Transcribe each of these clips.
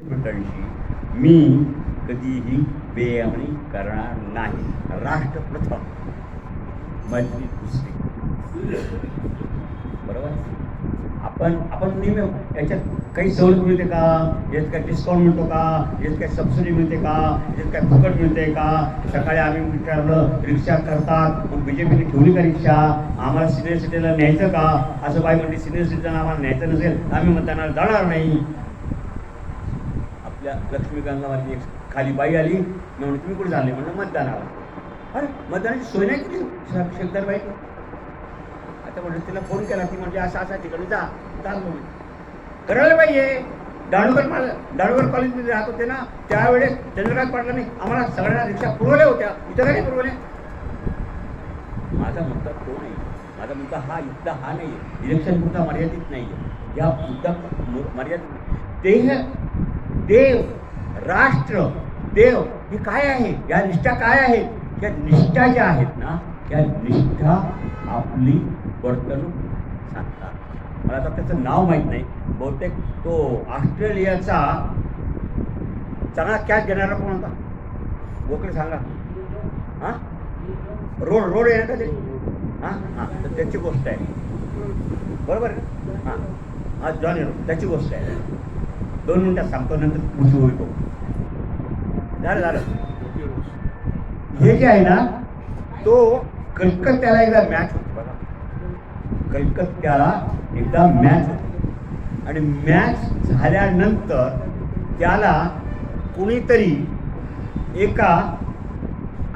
ब्रिटनशी मी कधीही बेआमणी करणार नाही. राष्ट्र प्रथम मैत्री दुसरी. बरोबर? आपण आपण नेहमी याच्यात काही सवलत मिळते का? यात काय डिस्काउंट मिळतो का? यात काय सबसिडी मिळते का? यात काय फुकट मिळते का? सकाळी आम्ही विचारलं रिक्षा करतात. मग बी जे पीने ठेवली का रिक्षा? आम्हाला सिनियर सिटीजनला न्यायचं का? असं बाई म्हणते सिनियर सिटीजन आम्हाला न्यायचं नसेल. आम्ही मतदानाला जाणार नाही. त्या लक्ष्मीकांतला एक खाली बाई आली म्हणून तुम्ही कुठे झाले म्हणून मतदान मतदानाला अरे मतदानाची सोय नाही केली बाई आता म्हणलं तिला फोन केला ती म्हणजे असं असा ठिकाणी जा. चाललो म्हणून. करायला पाहिजे दाणोकर मला कॉलेजमध्ये राहत होते ना त्यावेळेस चंद्रकांत पाटलांनी आम्हाला सगळ्यांना रिक्षा पुरवल्या होत्या. इथं काही नाही पुरवल्या? माझा मुद्दा तो नाही. माझा मुद्दा हा युद्धा हा नाही. आहे इलेक्शन मुद्दा मर्यादित नाही आहे या मुद्दा मर्यादित देह देव राष्ट्र देव हे काय आहे? या निष्ठा काय आहेत या निष्ठा ज्या आहेत ना या निष्ठा आपली वर्तणूक सांगतात. मला आता त्याचं नाव माहीत नाही. बहुतेक तो ऑस्ट्रेलियाचा चांगला कॅच घेणारा कोण होता? गोकडे सांगा. हां? रोड रोड आहे ना का ते? हां? हां तर त्याची गोष्ट आहे. बरोबर? आहे हां. हां जॉनी रोड त्याची गोष्ट आहे. दोन मिनटात सांगतो नंतर पुढची होईल झालं झालं. हे जे आहे ना तो कलकत्त्याला एकदा मॅच होती बघा. कलकत्त्याला एकदा मॅच होती. आणि मॅच झाल्यानंतर त्याला कुणीतरी एका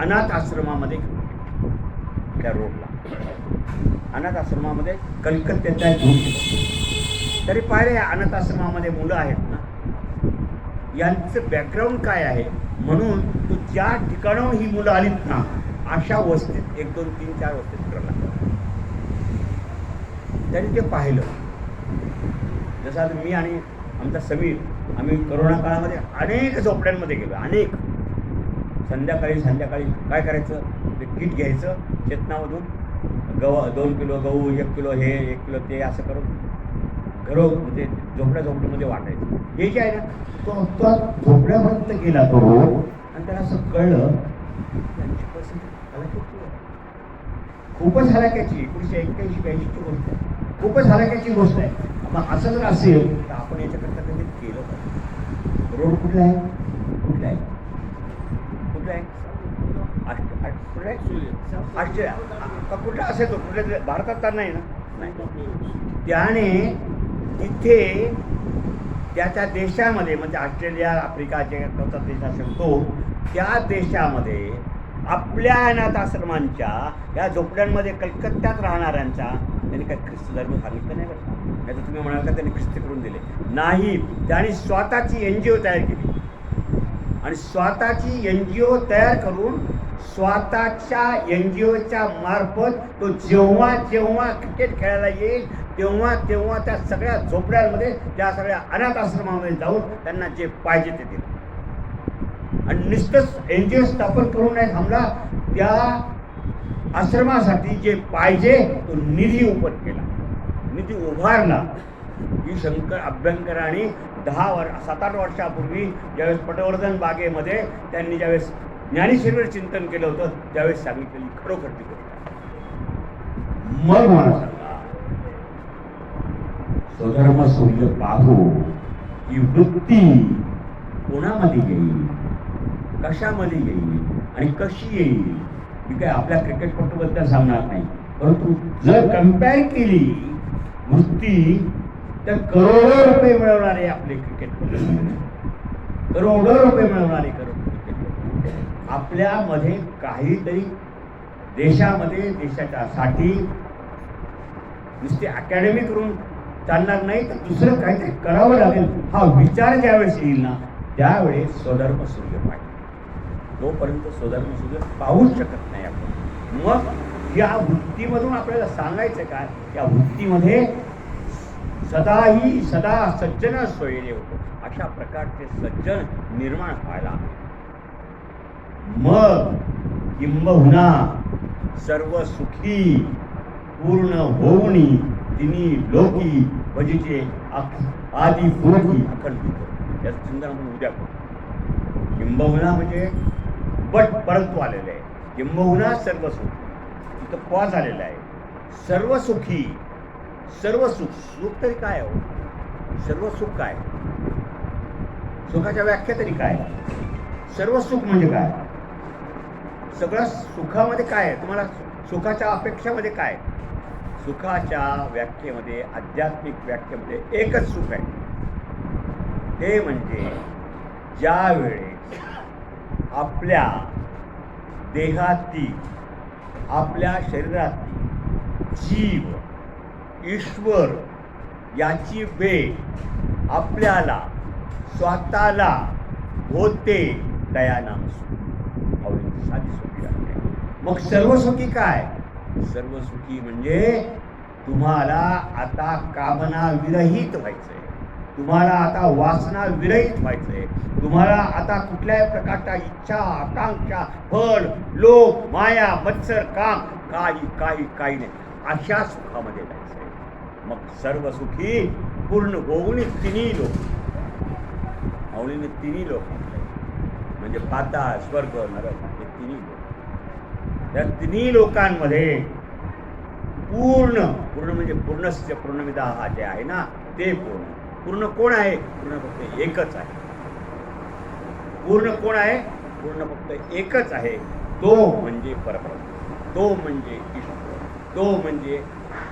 अनाथ आश्रमामध्ये त्या रोडला अनाथ आश्रमामध्ये कलकत्त्याचा तरी पाहिले अनाथ आश्रमामध्ये मुलं आहेत. यांचं बॅकग्राऊंड काय आहे? म्हणून तो ज्या ठिकाणाहून ही मुलं आलीत ना अशा वस्तीत एक दोन तीन चार वस्तीत फिरला त्यांनी ते पाहिलं. जसं आज मी आणि आमचा समीर आम्ही करोना काळामध्ये अनेक झोपड्यांमध्ये गेलो अनेक. संध्याकाळी संध्याकाळी काय करायचं? ते किट घ्यायचं चेतनामधून गव दोन किलो गहू एक किलो हे एक किलो ते असं करून घरो म्हणजे झोपड्या झोपड्यामध्ये वाटायचं. हे जे आहे ना तो तो झोपड्यापर्यंत गेला तो आणि त्याला असं कळलं त्यांची परिस्थिती खूपच हलाक्याची एकोणीसशे एक्क्याऐंशी ब्याऐंशीची गोष्ट आहे. खूपच हलाक्याची गोष्ट आहे. मग असं जर असेल तर आपण याच्याकरता कधी केलं पाहिजे रोड कुठला आहे? कुठला आहे? कुठला आहे? कुठला असेल तो? कुठल्या भारतात तर नाही ना? नाही. त्याने तिथे त्याच्या देशामध्ये म्हणजे ऑस्ट्रेलिया आफ्रिका जे कोणता देश असेल तो त्या देशामध्ये आपल्या अनाथ आश्रमांच्या या झोपड्यांमध्ये कलकत्त्यात राहणाऱ्यांचा त्यांनी काय ख्रिस्त धर्म सांगितलं नाही बरं नाही तर तुम्ही म्हणाल का त्यांनी ख्रिस्त करून दिले? नाही. त्यांनी स्वतःची एन जी ओ तयार केली. आणि स्वतःची एन जी ओ तयार करून स्वतःच्या एन जी ओच्या मार्फत तो जेव्हा जेव्हा क्रिकेट खेळायला येईल तेव्हा तेव्हा त्या सगळ्या झोपड्यांमध्ये त्या सगळ्या अनाथ आश्रमामध्ये जाऊन त्यांना जे पाहिजे ते दिलं आणि नुसतंच एन जी ओ स्थापन करून नाही थांबला त्या आश्रमासाठी जे पाहिजे तो निधी उपट केला. निधी उभारला. ही शंकर अभ्यंकरांनी दहा वर्ष सात आठ वर्षापूर्वी ज्यावेळेस पटवर्धन बागेमध्ये त्यांनी ज्यावेळेस ज्ञानेश्वरीवर चिंतन केलं होतं त्यावेळेस सांगितलेली खरोखरची गोष्ट. मग मला सांगा स्वधर्म सूर्य पाहू ही वृत्ती कोणामध्ये येईल? कशामध्ये येईल? आणि कशी येईल? मी काय आपल्या क्रिकेटपटूबद्दल सांगणार नाही. परंतु जर कंपेअर केली वृत्ती तर करोडो रुपये मिळवणारे आपले क्रिकेटपटू करोडो रुपये मिळवणारे करोडो. आपल्यामध्ये काहीतरी देशामध्ये देशाच्या साठी नुसते अकॅडमी करून चालणार नाही तर दुसरं काहीतरी करावं लागेल हा विचार ज्यावेळेस येईल ना त्यावेळेस स्वधर्म सूर्य पाहिजे तोपर्यंत स्वधर्म सूर्य पाहूच शकत नाही आपण. मग या वृत्तीमधून आपल्याला सांगायचं काय? या वृत्तीमध्ये सदाही सदा सज्जन सोयले होतो. अशा प्रकारचे सज्जन निर्माण व्हायला हवे. मग किंबहुना सर्व सुखी पूर्ण होऊनी तिनी लोकी भजीचे आदि पूर्वी अखंड या चिंतन आपण उद्या करू. किंबहुना म्हणजे बट परंतु आलेलं आहे. किंबहुना सर्व सुख. तिथं पॉज झालेला आहे. सर्व सुखी सर्व सुख. सुख तरी काय हो? सर्व सुख काय? सुखाच्या व्याख्या तरी काय? सर्व सुख म्हणजे काय? सगळं सुखामध्ये काय आहे? तुम्हाला सुखाच्या अपेक्षामध्ये काय सुखाच्या व्याख्येमध्ये आध्यात्मिक व्याख्येमध्ये एकच सुख आहे. ते म्हणजे ज्या वेळेस आपल्या देहातील आपल्या शरीरातील जीव ईश्वर याची भेट आपल्याला स्वतःला होते दयानाम. सुख साधी मग सर्व सुखी काय? सर्व सुखी म्हणजे तुम्हाला आता कामना विरहित व्हायचंय. तुम्हाला आता वासना विरहित व्हायचंय. तुम्हाला आता कुठल्याही प्रकारच्या इच्छा आकांक्षा फळ लोक माया मत्सर काम काही काही काही नाही. अशा सुखामध्ये जायचंय. मग सर्व सुखी पूर्ण होऊन तिन्ही लोक. आवडीने तिन्ही लोक. म्हणजे पाताळ स्वर्ग नरक हे तिन्ही लोक. या तिन्ही लोकांमध्ये पूर्ण पूर्ण म्हणजे पूर्णस्य पूर्णविदा हा जे आहे ना ते पूर्ण. पूर्ण कोण आहे? पूर्ण फक्त एकच आहे. पूर्ण कोण आहे? पूर्ण फक्त एकच आहे. तो म्हणजे परब्रह्म. तो म्हणजे ईश्वर. तो म्हणजे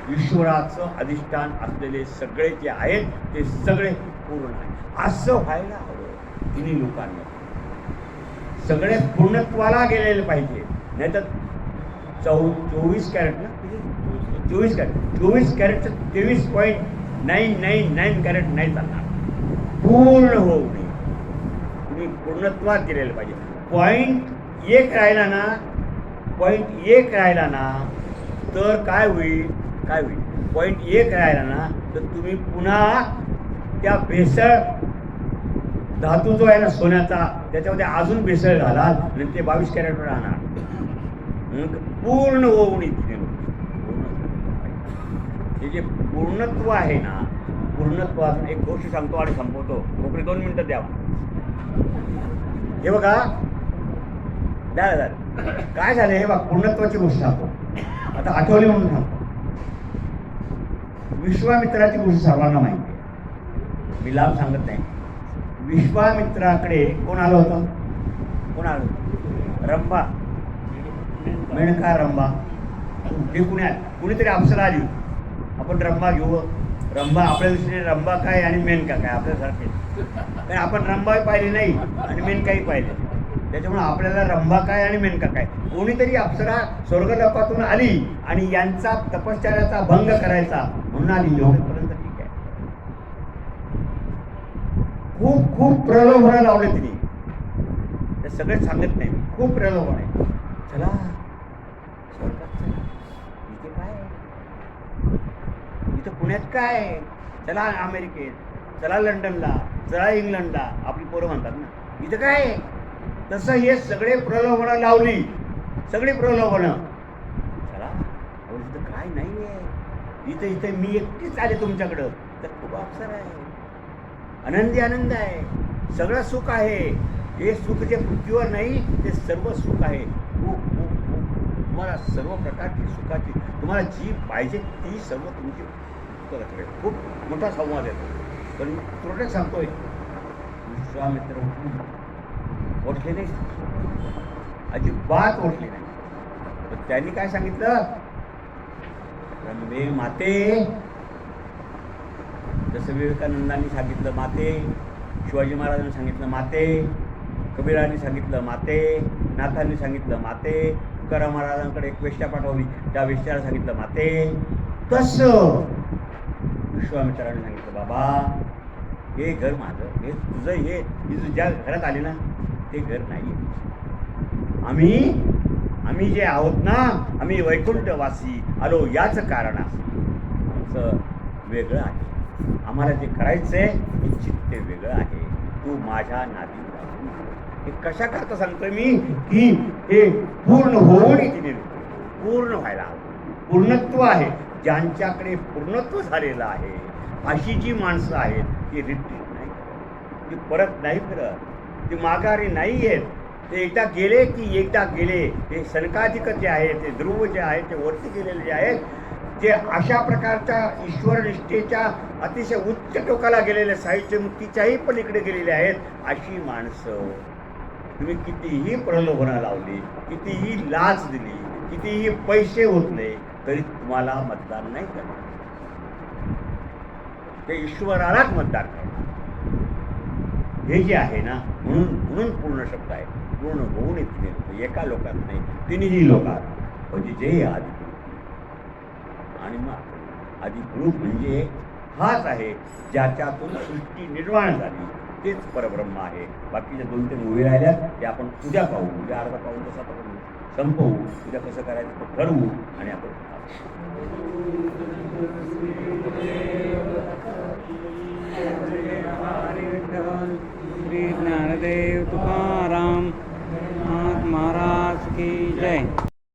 ईश्वराचं अधिष्ठान असलेले सगळे जे आहेत ते सगळे पूर्ण आहे असं व्हायला हवं तिन्ही लोकांमध्ये. सगळे पूर्णत्वाला गेलेले पाहिजे. नाहीतर चौ चोवीस कॅरेट ना? चोवीस कॅरेट. चोवीस कॅरेटचं तेवीस point nine nine nine carat नाही चालणार. पूर्ण होऊ नये. तुम्ही पूर्णत्वात गेलेलं पाहिजे. पॉईंट एक राहिला ना पॉईंट एक राहिला ना तर काय होईल? काय होईल? पॉईंट एक राहिला ना तर तुम्ही पुन्हा त्या भेसळ धातू जो आहे ना सोन्याचा त्याच्यामध्ये अजून भेसळ घालाल आणि ते बावीस कॅरेटवर राहणार. पूर्ण होऊन इथे हे जे पूर्णत्व आहे ना पूर्णत्वातून एक गोष्ट सांगतो आणि संपवतो. मोकळी दोन मिनिटं द्या हे बघा. द्या द्या काय झालं? हे बघा पूर्णत्वाची गोष्ट सांगतो. आता आठवली म्हणून सांगतो. विश्वामित्राची गोष्ट सर्वांना माहिती आहे. मी लांब सांगत नाही. विश्वामित्राकडे कोण आलं होतं? कोण आलं रंभा मेणका रंभा हे पुण्यात कुणीतरी अप्सरा आली. आपण रंभा घेऊ. रंभा आपल्या दृष्टीने रंभा काय आणि मेनका काय? आपल्यासारखे. पण आपण रंभाही पाहिले नाही आणि मेनकाही पाहिले. त्याच्यामुळे आपल्याला रंभा काय आणि मेनका काय? कोणीतरी अप्सरा स्वर्गलोकातून आली आणि यांचा तपश्चर्याचा भंग करायचा म्हणून आली. एवढेपर्यंत ठीक आहे. खूप खूप प्रलोभन लावले तिने. ते सगळेच सांगत नाही खूप प्रलोभन आहे. चला. स्वर्गात चला. इथे काय? इथं पुण्यात काय? आहे? चला अमेरिकेत. चला लंडनला. चला इंग्लंडला. आपली पोरं म्हणतात ना. इथं काय? आहे? तसं हे सगळे प्रलोभनं लावली. सगळी प्रलोभनं. चला. अहो इथं काय नाही आहे इथं इथं मी एकटीच आले तुमच्याकडं. तर खूप अवसर आहे. आनंदी आनंद आहे. सगळं सुख आहे. हे सुख जे पृथ्वीवर नाही ते सर्व सुख आहे. तुम्हाला सर्व प्रकारची सुखाची तुम्हाला जी पाहिजे ती सर्व तुमची उत्तराकडे खूप मोठा संवाद येतो पण मी सांगतोय. विश्वामित्र उठून ओळखले नाही अजिबात ओळखले नाही पण त्यांनी काय सांगितलं? रंबे माते. जसं विवेकानंदांनी सांगितलं माते. शिवाजी महाराजांनी सांगितलं माते. कबीरांनी सांगितलं माते. नाथांनी सांगितलं माते. तुकाराम महाराजांकडे एक वेश्या पाठवली. त्या वेश्याला सांगितलं माते तस विश्वामित्राने सांगितलं बाबा हे घर माझं हे तुझं हे मी ज्या घरात आली ना ते घर नाही आम्ही आम्ही जे आहोत ना आम्ही वैकुंठवासी आलो याच कारण आमचं वेगळं आहे. आम्हाला जे करायचंय ते चित्ते वेगळं आहे. तू माझ्या नादी कशा करता सांगतोय मी? की हे पूर्ण होऊन पूर्ण व्हायला पूर्णत्व आहे. ज्यांच्याकडे पूर्णत्व झालेलं आहे अशी जी माणसं आहेत ती रिट्रीट नाही ती परत नाही फिरत. ती माघारी नाही आहेत ते एकदा गेले की एकदा गेले. हे सनकाधिक जे आहे ते ध्रुव जे आहे ते वरती गेलेले जे आहेत जे अशा प्रकारच्या ईश्वरनिष्ठेच्या अतिशय उच्च टोकाला गेलेले साहित्यमुक्तीच्याही पलीकडे गेलेले आहेत अशी माणसं तुम्ही कितीही प्रलोभना लावली कितीही लाच दिली कितीही पैसे ओतले तरी तुम्हाला मतदान नाही करणार. ते ईश्वरालाच मतदान करणार. हे जे आहे ना म्हणून म्हणून पूर्ण शब्द आहे. पूर्ण होऊन इतके लोक एका लोकात नाही तिन्ही लोकात. म्हणजे जे आधी आणि मग ग्रुप म्हणजे हाच आहे ज्याच्यातून सृष्टी निर्माण झाली. तेच परब्रह्म आहे. बाकीच्या दोन तीन उभे राहिल्या ते आपण उद्या पाहू. उद्या अर्धा पाहून तसं आपण संपवू. उद्या कसं करायचं ठरवू आणि आपण